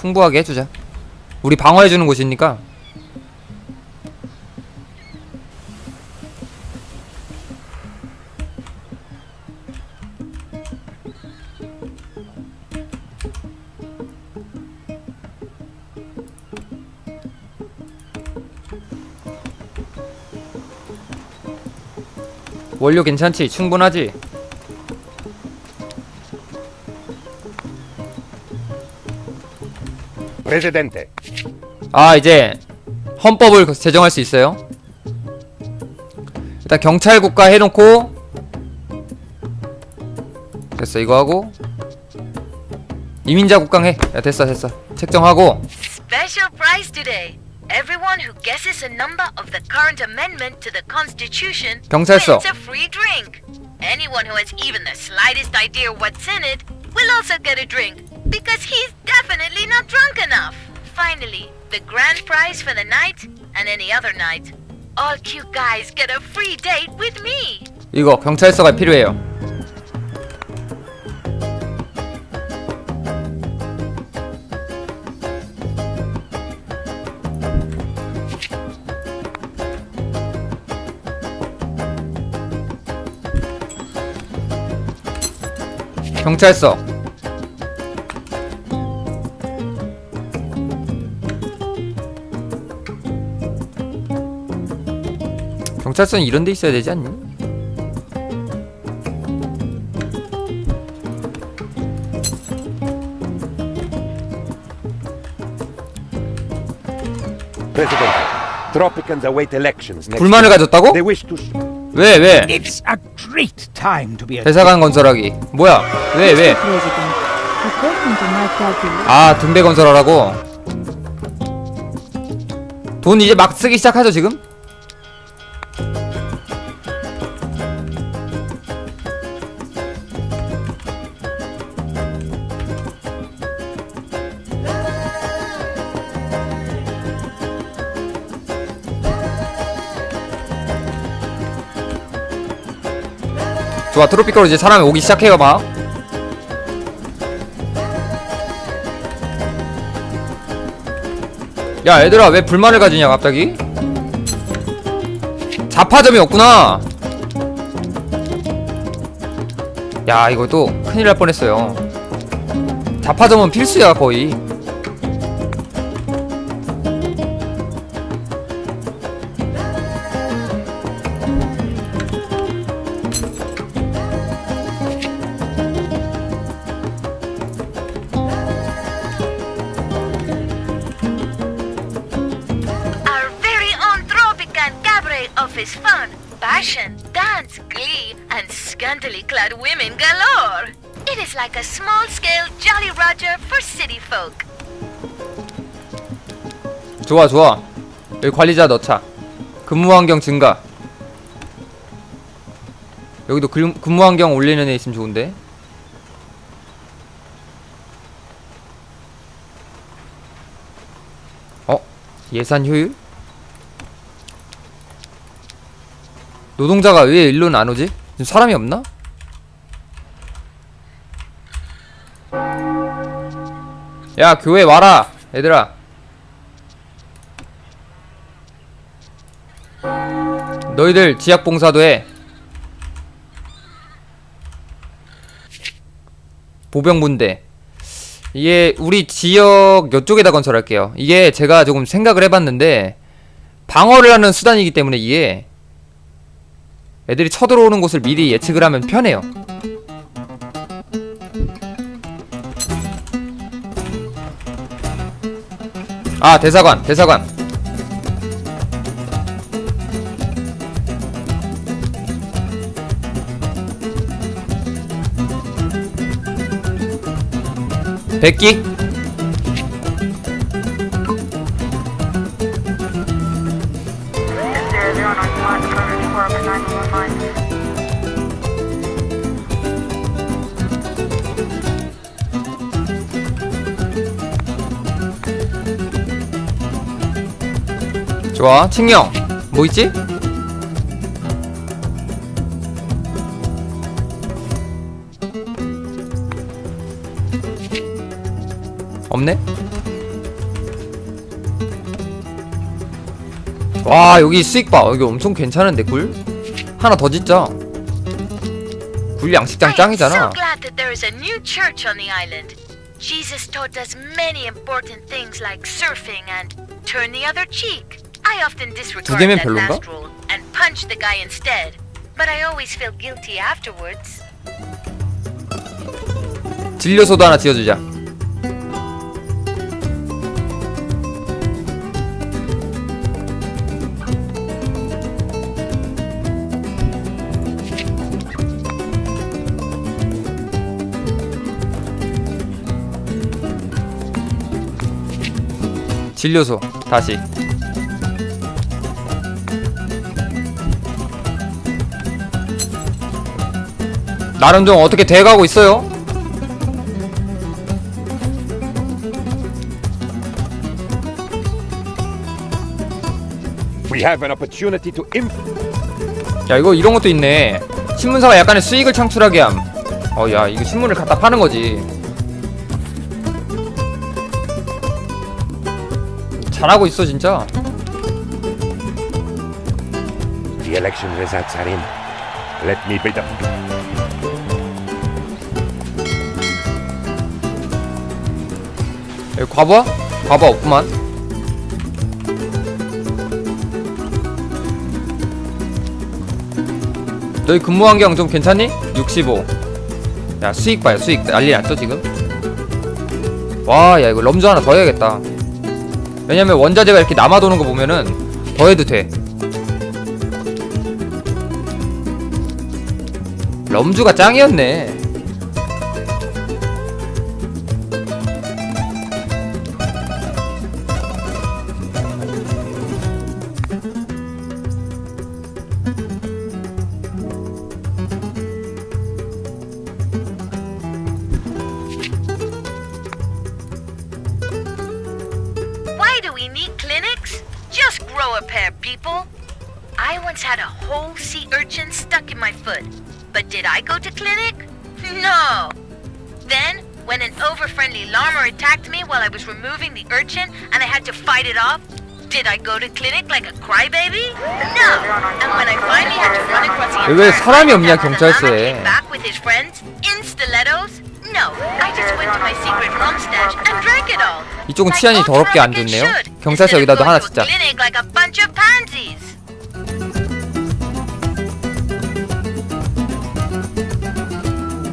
풍부하게 해주자 우리 방어해주는 곳이니까 원료 괜찮지? 충분하지? Presidente, 아 이제 헌법을 제정할 수 있어요 일단 경찰 국가 해놓고 됐어 이거 하고 이민자 국강 해 야, 됐어 됐어 책정하고 Special prize today. Everyone who guesses a number of the current amendment to the Constitution 경찰서. wins a free drink. Anyone who has even the slightest idea what's in it will also get a drink because he's definitely not drunk enough. Finally, the grand prize for the night and any other night. All cute guys get a free date with me. 이거 경찰서가 필요해요 경찰서 경찰서는 이런 데 있어야 되지 않니? Presidente, Tropicans await elections next 불만을 year. 가졌다고? They wish to 왜 왜? It's a great time to be a 대사관 건설하기 뭐야 왜 왜? President, according to my calculation, 아 등대 건설하라고 돈 이제 막 쓰기 시작하죠 지금? 좋아 트로피컬로 이제 사람이 오기 시작해요 막야 얘들아 왜 불만을 가지냐 갑자기? 자파점이 없구나! 야 이거 또 큰일 날 뻔했어요. 자파점은 필수야 거의 a small scale Jolly Roger for city folk. 좋아 좋아 여기 관리자 넣자 근무 환경 증가 여기도 근- 근무 환경 올리는 애 있으면 좋은데 어? 예산 효율? 노동자가 왜 일로는 안 오지? 지금 사람이 없나? 야 교회 와라 얘들아 너희들 지약 봉사도 해. 보병분대. 이게 우리 지역 이쪽에다 건설할게요. 이게 제가 조금 생각을 해봤는데 방어를 하는 수단이기 때문에 이게 애들이 쳐들어오는 곳을 미리 예측을 하면 편해요. 아 대사관 대사관. 백기 좋아 칭령 뭐 있지? 없네? 와 여기 수익 봐 여기 엄청 괜찮은데 굴? 하나 더 짓자 굴 양식장 짱이잖아 Jesus taught us many important things like surfing and turn the other cheek. I often disregard 개면 that 별론가? last rule and punch the guy instead, but I always feel guilty afterwards. 진료소도 하나 지어주자 진료소 다시 나름 좀 어떻게 돼가고 있어요? We have an opportunity to imp. 야 이거 이런 것도 있네 신문사가 약간의 수익을 창출하게 함 어 야 이거 신문을 갖다 파는 거지 잘하고 있어 진짜 The election results are in. Let me be the. 여기 과부하? 과부하 없구만 너희 근무 환경 좀 괜찮니? 65 야 수익 봐요 수익 난리 났죠 지금? 와 야 이거 럼주 하나 더 해야겠다 왜냐면 원자재가 이렇게 남아도는 거 보면은 더 해도 돼 럼주가 짱이었네 an over-friendly llama attacked me while I was removing the urchin and I had to fight it off, did I go to clinic like a crybaby? No. And when I finally had to run across the 왜 entire 사람이 없냐, after the llama 경찰서에. came back with his friends in stilettos? No. I just went to my secret rum stash and drank it all. 이쪽은 치안이 더럽게 안 좋네요. 경찰서 of 여기다도 하나 짓자. of.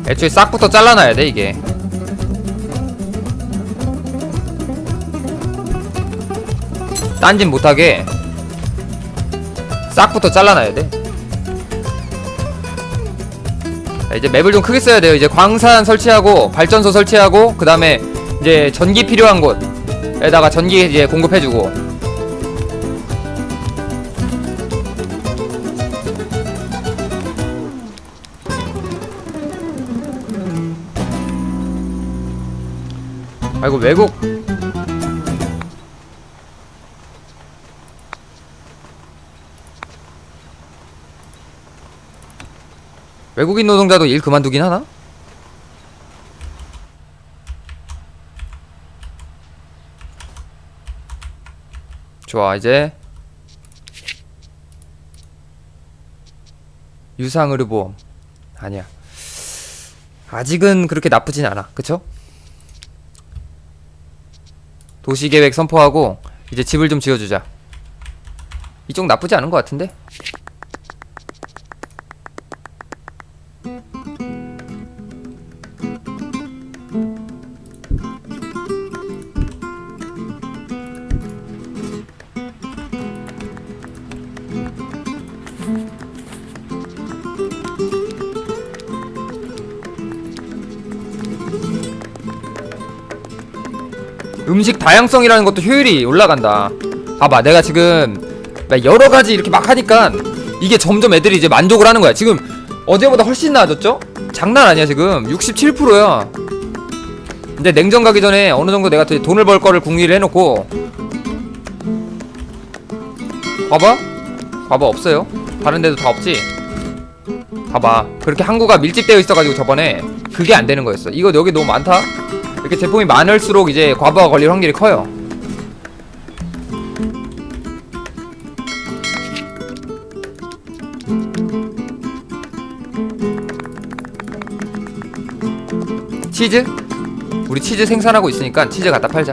애초에 싹부터 잘라놔야 돼 이게 딴짓 못하게 싹부터 잘라놔야 돼. 자, 이제 맵을 좀 크게 써야 돼요. 이제 광산 설치하고 발전소 설치하고 그 다음에 이제 전기 필요한 곳에다가 전기 이제 공급해주고. 아이고 외국 외국인 노동자도 일 그만두긴 하나? 좋아 이제 유상 의료보험 아니야 아직은 그렇게 나쁘진 않아 그쵸? 도시계획 선포하고 이제 집을 좀 지어주자 이쪽 나쁘지 않은 것 같은데? 음식 다양성이라는 것도 효율이 올라간다. 봐봐, 내가 지금 막 여러 가지 이렇게 막 하니까 이게 점점 애들이 이제 만족을 하는 거야. 지금 어제보다 훨씬 나아졌죠? 장난 아니야 지금 67%야. 근데 냉전 가기 전에 어느 정도 내가 또 돈을 벌 거를 궁리를 해놓고 봐봐, 봐봐 없어요. 다른 데도 다 없지. 봐봐, 그렇게 항구가 밀집되어 있어가지고 저번에 그게 안 되는 거였어. 이거 여기 너무 많다. 이렇게 제품이 많을수록 이제 과부하 걸릴 확률이 커요 치즈? 우리 치즈 생산하고 있으니까 치즈 갖다 팔자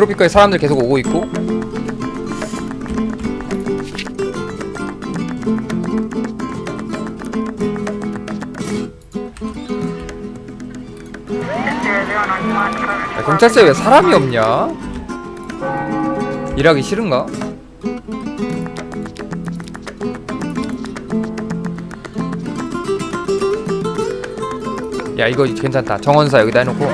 트로피카에 사람들 계속 오고 있고 야, 경찰서에 왜 사람이 없냐? 일하기 싫은가? 야 이거 괜찮다 정원사 여기다 해놓고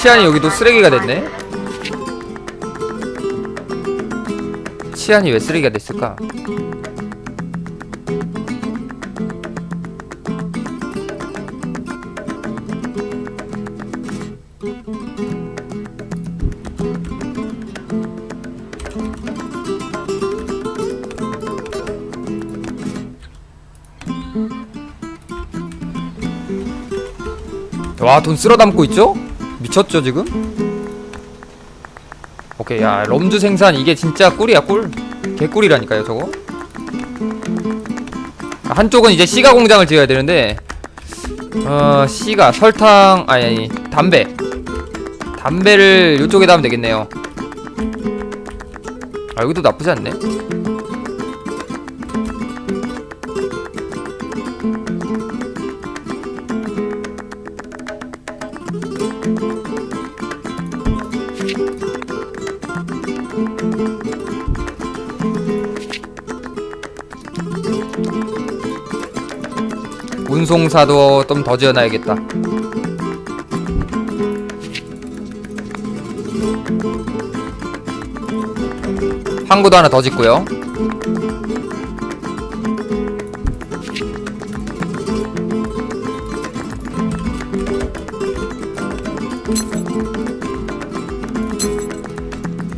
치안이 여기도 쓰레기가 됐네 치안이 왜 쓰레기가 됐을까? 와 돈 쓸어 담고 있죠? 미쳤죠 지금? 오케이 야 럼주 생산 이게 진짜 꿀이야 꿀. 개꿀이라니까요 저거. 한쪽은 이제 시가 공장을 지어야 되는데 어 시가 설탕 아니 아니 담배. 담배를 이쪽에다 하면 되겠네요. 아 여기도 나쁘지 않네 운송사도 좀 더 지어놔야겠다. 항구도 하나 더 짓고요.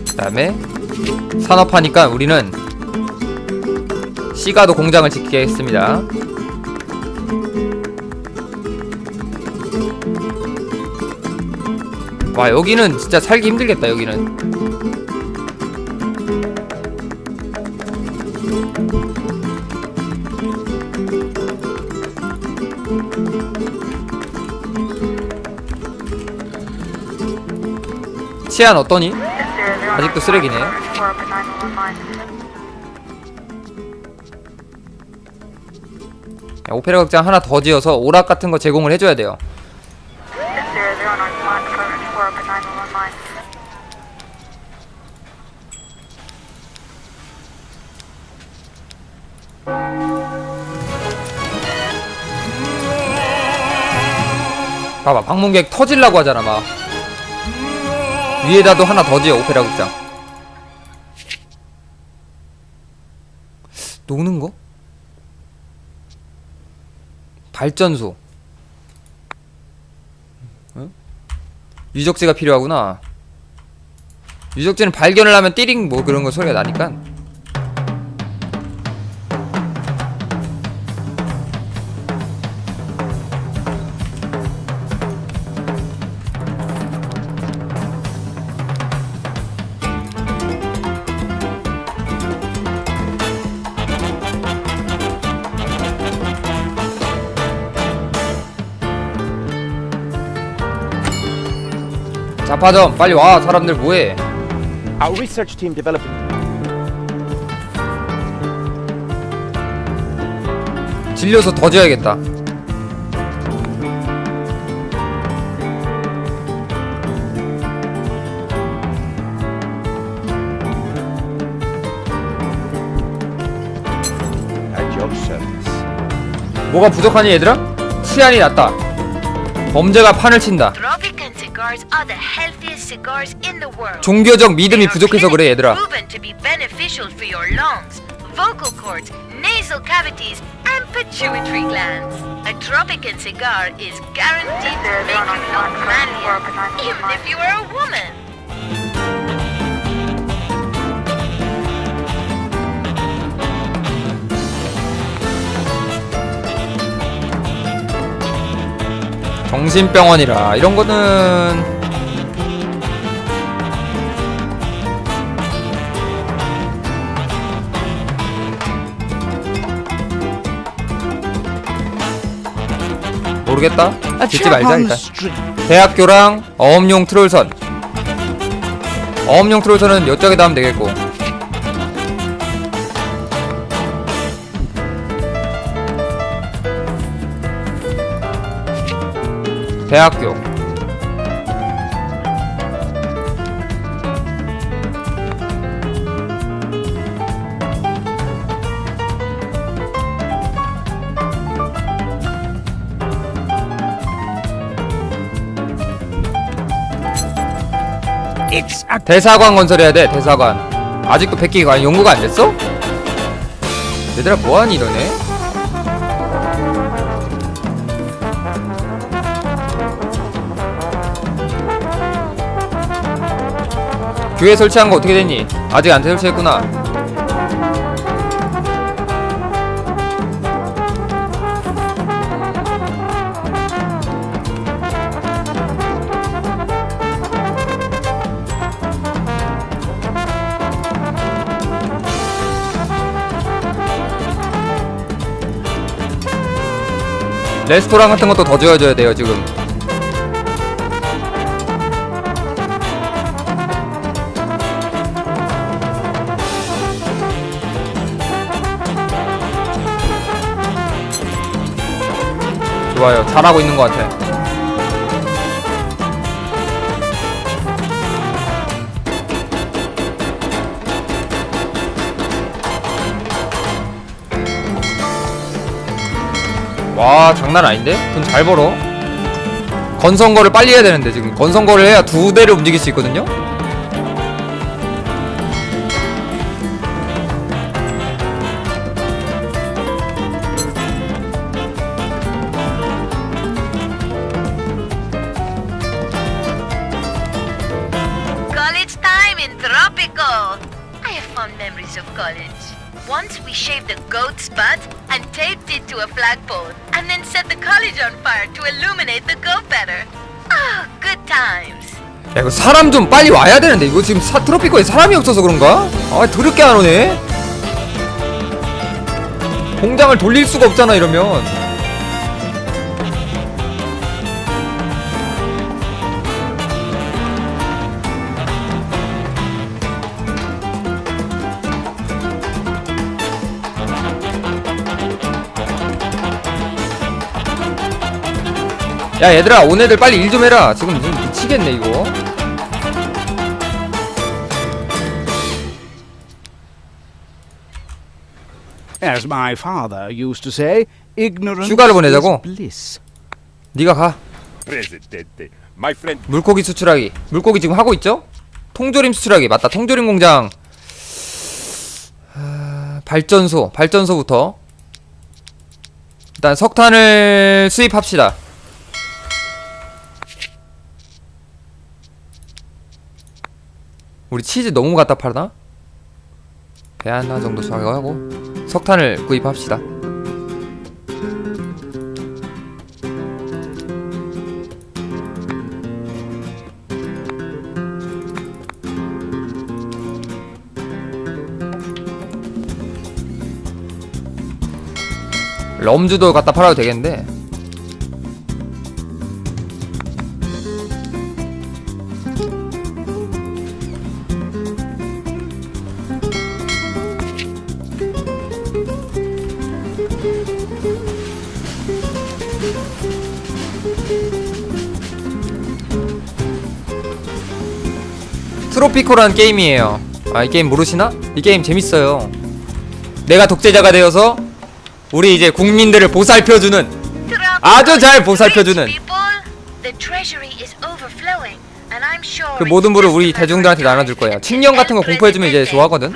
그 다음에 산업하니까 우리는 시가도 공장을 짓겠습니다. 와 여기는 진짜 살기 힘들겠다 여기는. 치안 어떠니? 아직도 쓰레기네 야, 오페라 극장 하나 더 지어서 오락 같은 거 제공을 해줘야 돼요 봐봐 방문객 터질라고 하잖아 막. 위에다도 하나 더 지어 오페라 극장. 노는 거? 발전소. 응? 유적지가 필요하구나. 유적지는 발견을 하면 띠링 뭐 그런 거 소리가 나니까 자파점 빨리 와 사람들 뭐해 Our research team developing 질려서 더 지어야겠다 at your service. 뭐가 부족하니 얘들아? 치안이 낮다 범죄가 판을 친다 Tropican cigars are the healthiest 종교적 믿음이 부족해서 그래 얘들아. vocal cords, nasal cavities, and pituitary glands. A Tropican cigar is guaranteed to make you look manlier, even if you are a woman. 정신병원이라 이런 거는 모르겠다. 짓지 chap 말자 일단. 대학교랑 어업용 트롤선. 어업용 트롤선은 이쪽에다 하면 되겠고. 대학교. A 대사관 건설해야 돼 대사관 아직도 백기가 연구가 안 됐어? 얘들아 뭐하니 너네? 교회 설치한 거 어떻게 됐니? 아직 안 설치했구나 레스토랑 같은 것도 더 지어줘야 돼요 지금. 좋아요. 잘하고 있는 것 같아 와 장난 아닌데? 돈 잘 벌어 건선거를 빨리 해야 되는데 지금 건선거를 해야 두 대를 움직일 수 있거든요? 야 이거 사람 좀 빨리 와야 되는데. 이거 지금 사, 트로피코에 사람이 없어서 그런가? 아 더럽게 안 오네. 공장을 돌릴 수가 없잖아 이러면. 야 얘들아 온 애들 빨리 일 좀 해라. 지금 좀 미치겠네 이거 As my father used to say, ignorance 휴가를 보내자고? is bliss. 네가 가 Presidente, my friend 물고기 수출하기 물고기 지금 하고 있죠? 통조림 수출하기 맞다 통조림 공장 아, 발전소 발전소부터 일단 석탄을 수입합시다 우리 치즈 너무 갖다 팔나? 배 하나 정도 수확하고 석탄을 구입합시다. 럼주도 갖다 팔아도 되겠는데 트로피코라는 게임이에요 아 이 게임 모르시나? 이 게임 재밌어요 내가 독재자가 되어서 우리 이제 국민들을 보살펴주는 아주 잘 보살펴주는. 그 모든 부를 just 우리 대중들한테 나눠줄 거야. until 칙령 같은 거 공포해주면 이제 좋아하거든.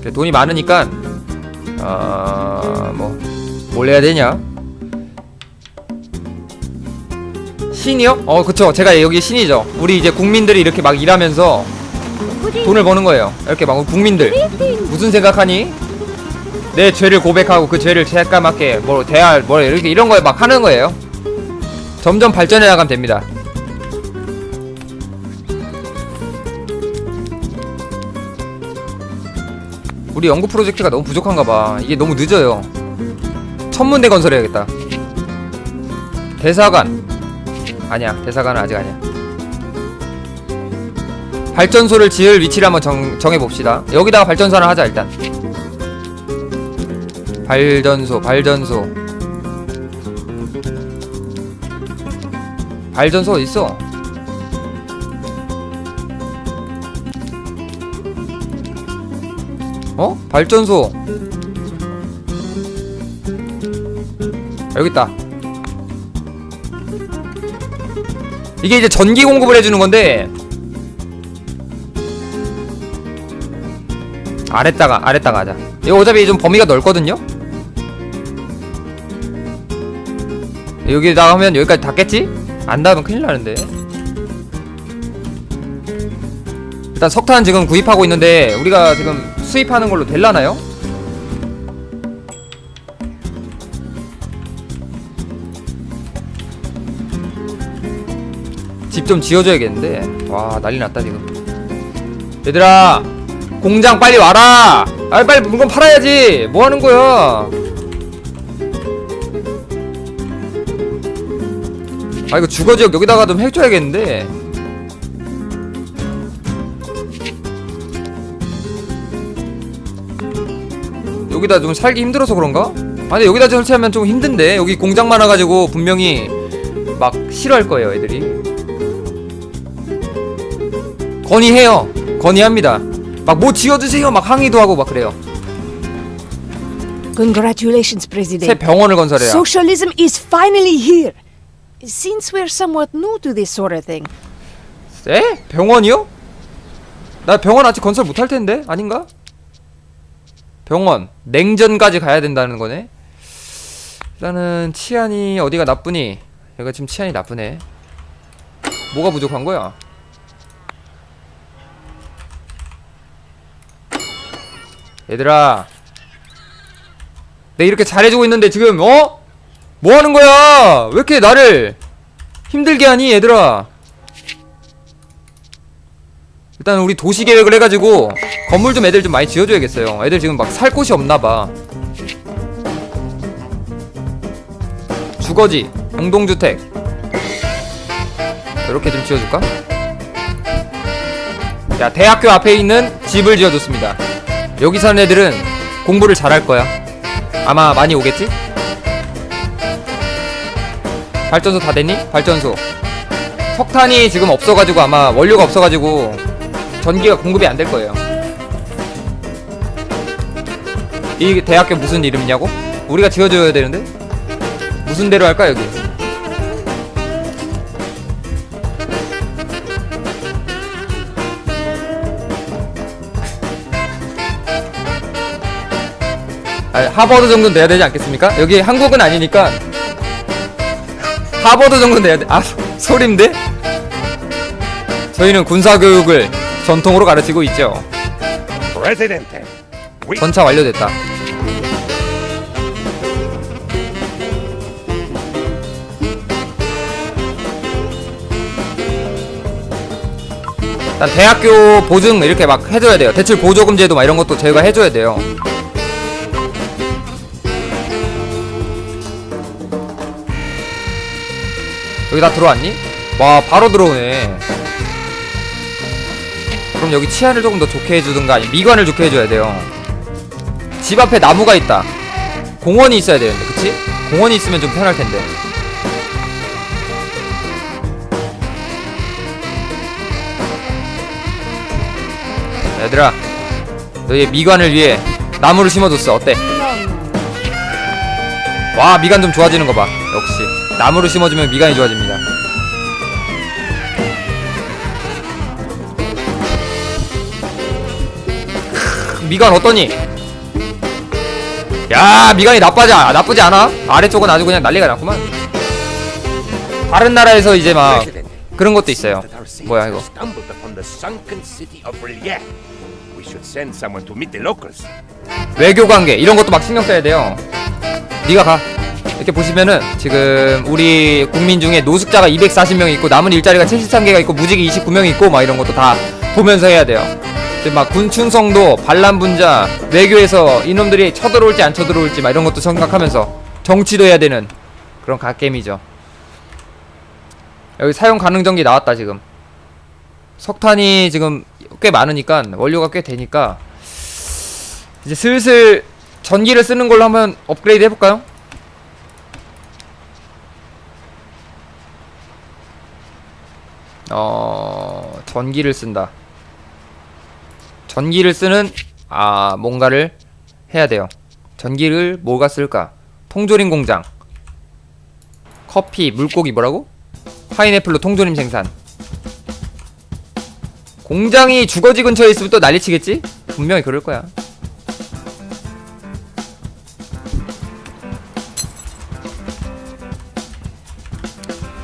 그래, 돈이 많으니까 어뭐 뭘 해야 되냐 신이요? 어 그쵸 제가 여기 신이죠 우리 이제 국민들이 이렇게 막 일하면서 돈을 버는 거예요 이렇게 막 국민들 무슨 생각하니? 내 죄를 고백하고 그 죄를 체감하게 뭐 대할 뭐 이렇게 이런 거에 막 하는 거예요. 점점 발전해 나가면 됩니다. 우리 연구 프로젝트가 너무 부족한가 봐. 이게 너무 늦어요. 천문대 건설해야겠다. 대사관. 아니야. 대사관은 아직 아니야. 발전소를 지을 위치를 한번 정, 정해봅시다. 여기다가 발전소 하나 하자, 일단. 발전소, 발전소. 발전소 어딨어? 어? 발전소. 여기 있다. 이게 이제 전기 공급을 해주는 건데 아래다가 아래다가 하자. 이거 어차피 좀 범위가 넓거든요. 여기다가 하면 여기까지 닿겠지? 안 닿으면 큰일 나는데. 일단 석탄 지금 구입하고 있는데 우리가 지금 수입하는 걸로 될라나요? 집 좀 지어줘야겠는데? 와 난리 났다 지금. 얘들아 공장 빨리 와라! 아 빨리 물건 팔아야지! 뭐 하는 거야? 아 이거 주거지역 여기다가 좀 해줘야겠는데? 여기다 좀 살기 힘들어서 그런가? 아니 여기다 설치하면 좀 힘든데? 여기 공장 많아가지고 분명히 막 싫어할 거예요 애들이 건의해요 건의합니다 막 뭐 지어주세요 막 항의도 하고 막 그래요 Congratulations, 새 President. 병원을 건설해요 Socialism is finally here. Since we're somewhat new to this sort of thing, 에? 병원이요? 나 병원 아직 건설 못할 텐데 아닌가? 병원 냉전까지 가야 된다는 거네 일단은 치안이 어디가 나쁘니 얘가 지금 치안이 나쁘네 뭐가 부족한 거야? 얘들아 내 이렇게 잘해주고 있는데 지금 어? 뭐 하는 거야? 왜 이렇게 나를 힘들게 하니 얘들아 일단 우리 도시 계획을 해가지고 건물 좀 애들 좀 많이 지어줘야겠어요. 애들 지금 막 살 곳이 없나봐. 주거지, 공동주택 이렇게 좀 지어줄까? 야 대학교 앞에 있는 집을 지어줬습니다. 여기 사는 애들은 공부를 잘할 거야. 아마 많이 오겠지? 발전소 다 됐니? 발전소. 석탄이 지금 없어가지고 아마 원료가 없어가지고 전기가 공급이 안 될 거예요. 이 대학교 무슨 이름이냐고? 우리가 지어줘야 되는데? 무슨 대로 할까 여기? 아, 하버드 정도는 돼야 되지 않겠습니까? 여기 한국은 아니니까 하버드 정도는 돼야 돼. 아 소림데? 저희는 군사 교육을 전통으로 가르치고 있죠. 전차 완료됐다. 일단 대학교 보증 이렇게 막 해줘야 돼요. 대출 보조금제도 막 이런 것도 저희가 해줘야 돼요. 여기 다 들어왔니? 와 바로 들어오네. 그럼 여기 치안을 조금 더 좋게 해주든가 아니 미관을 좋게 해줘야 돼요 집 앞에 나무가 있다 공원이 있어야 되는데 그치? 공원이 있으면 좀 편할 텐데 얘들아 너의 미관을 위해 나무를 심어줬어 어때? 와 미관 좀 좋아지는 거 봐 역시 나무를 심어주면 미관이 좋아집니다 미간 어떠니? 야 미간이 나빠지 아, 나쁘지 않아? 아래쪽은 아주 그냥 난리가 났구만. 다른 나라에서 이제 막 그런 것도 있어요. 뭐야 이거? stumbled upon the sunken city of Relief. We should should send someone to meet the locals. 외교 관계 이런 것도 막 신경 써야 돼요. 네가 가. 이렇게 보시면은 지금 우리 국민 중에 노숙자가 240명 있고 남은 일자리가 73개가 있고 무직이 29명 있고 막 이런 것도 다 보면서 해야 돼요. 이제 막 군충성도 반란 분자 외교에서 이놈들이 쳐들어올지 안 쳐들어올지 막 이런 것도 생각하면서 정치도 해야 되는 그런 갓겜이죠. 여기 사용 가능 전기 나왔다 지금. 석탄이 지금 꽤 많으니까 원료가 꽤 되니까 이제 슬슬 전기를 쓰는 걸로 한번 업그레이드 해볼까요? 어 전기를 쓴다. 전기를 쓰는 아 뭔가를 해야 돼요. 전기를 뭐가 쓸까? 통조림 공장. 커피, 물고기 뭐라고? 파인애플로 통조림 생산. 공장이 주거지 근처에 있으면 또 난리치겠지? 분명히 그럴 거야.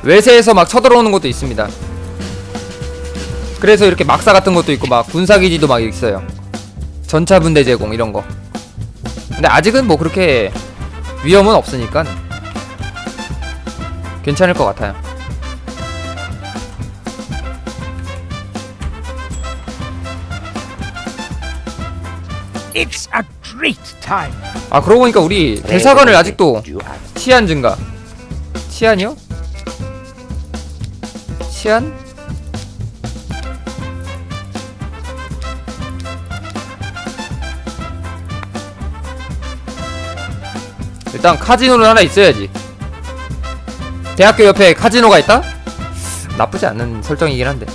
외세에서 막 쳐들어오는 것도 있습니다. 그래서 이렇게 막사 같은 것도 있고 막 군사기지도 막 있어요. 전차 분대 제공 이런 거. 근데 아직은 뭐 그렇게 위험은 없으니까 괜찮을 것 같아요. It's a great time. 아 그러고 보니까 우리 대사관을 아직도 치안 증가. 치안이요? 치안? 일단 카지노는 하나 있어야지. 대학교 옆에 카지노가 있다? 나쁘지 않은 설정이긴 한데.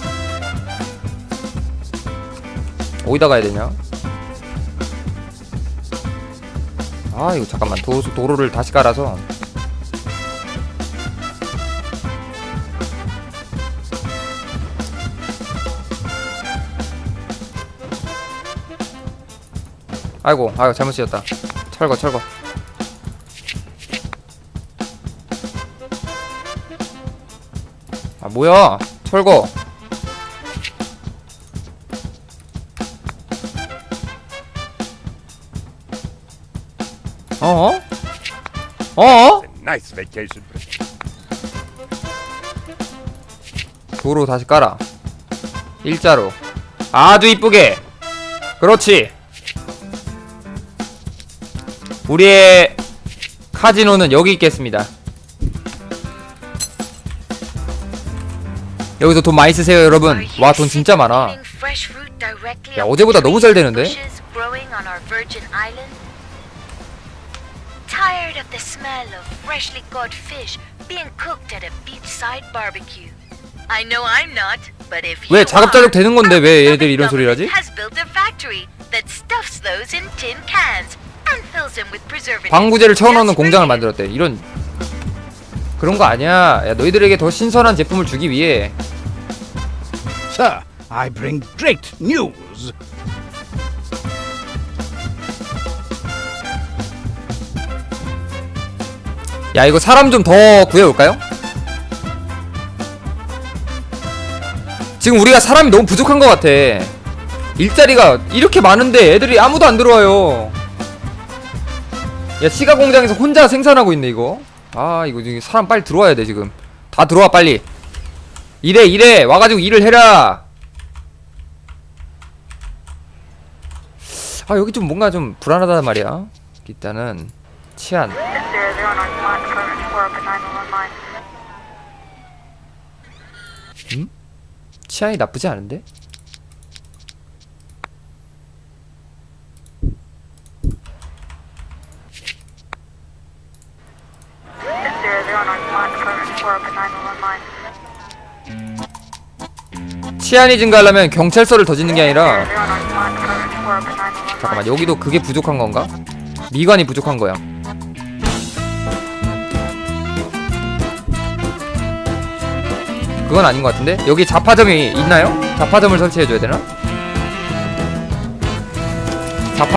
어디다 가야 되냐? 아 이거 잠깐만 도, 도로를 다시 깔아서 아이고 아이고 잘못 지었다 철거 철거 뭐야 철거 어어? 어어? nice vacation. 도로 다시 깔아. 일자로. 아주 이쁘게. 그렇지. 우리의 카지노는 여기 있겠습니다 여기서 돈 많이 쓰세요 여러분 와 돈 진짜 많아 야, 어제보다 너무 잘 되는데? Tired of the smell of freshly caught fish being cooked at a beachside barbecue. I know I'm not, but if 왜 자급자족 are, 되는 건데 왜 얘들 이런 소리를 하지? Has built a factory that stuffs those in tin cans and fills them with preservatives. 방부제를 채워넣는 just for 공장을. 만들었대 이런 그런 거 아니야. 야 너희들에게 더 신선한 제품을 주기 위해. Sir, I bring great news. 야 이거 사람 좀 더 구해올까요? 지금 우리가 사람이 너무 부족한 것 같아. 일자리가 이렇게 많은데 애들이 아무도 안 들어와요. 야 시가 공장에서 혼자 생산하고 있네 이거 아 이거 지금 사람 빨리 들어와야 돼 지금. 다 들어와 빨리. 이래 이래. 와가지고 일을 해라. 아 여기 좀 뭔가 좀 불안하단 말이야. 일단은 치안. 치안이 나쁘지 않은데? 치안이 증가하려면 경찰서를 더 짓는 게 아니라 잠깐만 여기도 그게 부족한 건가? 미관이 부족한 거야 그건 아닌 것 같은데? 여기 자파점이 있나요? 자파점을 설치해줘야 되나?